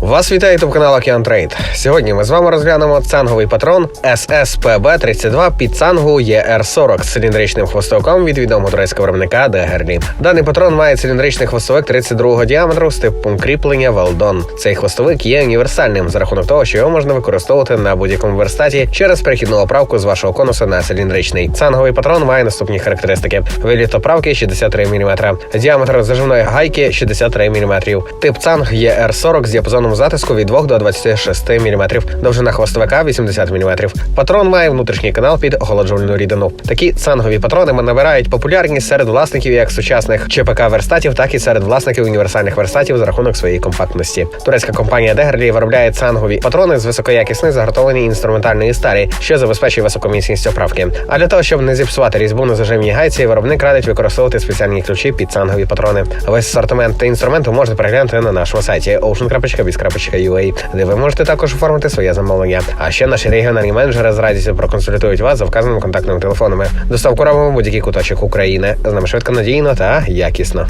Вас вітає ютуб канал Океан Трейд. Сьогодні ми з вами розглянемо цанговий патрон SSPB 32 під цангу ER40 з циліндричним хвостовиком від відомого турецького виробника Дегерлі. Даний патрон має циліндричний хвостовик 32-го діаметру з типом кріплення Велдон. Цей хвостовик є універсальним за рахунок того, що його можна використовувати на будь-якому верстаті через перехідну оправку з вашого конуса на циліндричний. Цанговий патрон має наступні характеристики: виліт оправки 63 мм, діаметр заживної гайки 63 мм. Тип цанг є R40 з діапазоном затиску від 2 до 26 мм, довжина хвостовика 80 мм. Патрон має внутрішній канал під охолоджувальну рідину. Такі цангові патрони набирають популярність серед власників як сучасних ЧПК верстатів, так і серед власників універсальних верстатів за рахунок своєї компактності. Турецька компанія Дегерлі виробляє цангові патрони з високоякісної загартованої інструментальної сталі, що забезпечує високоміцність оправки. А для того, щоб не зіпсувати різьбу на зажимній гайці, виробник радить використовувати спеціальні ключі під цангові патрони. Весь асортимент та інструменту можна переглянути на нашому сайті ocean.biz.ua, де ви можете також оформити своє замовлення. А ще наші регіональні менеджери з радістю проконсультують вас за вказаними контактними телефонами. Доставку робимо будь-який куточок України. З нами швидко надійно та якісно.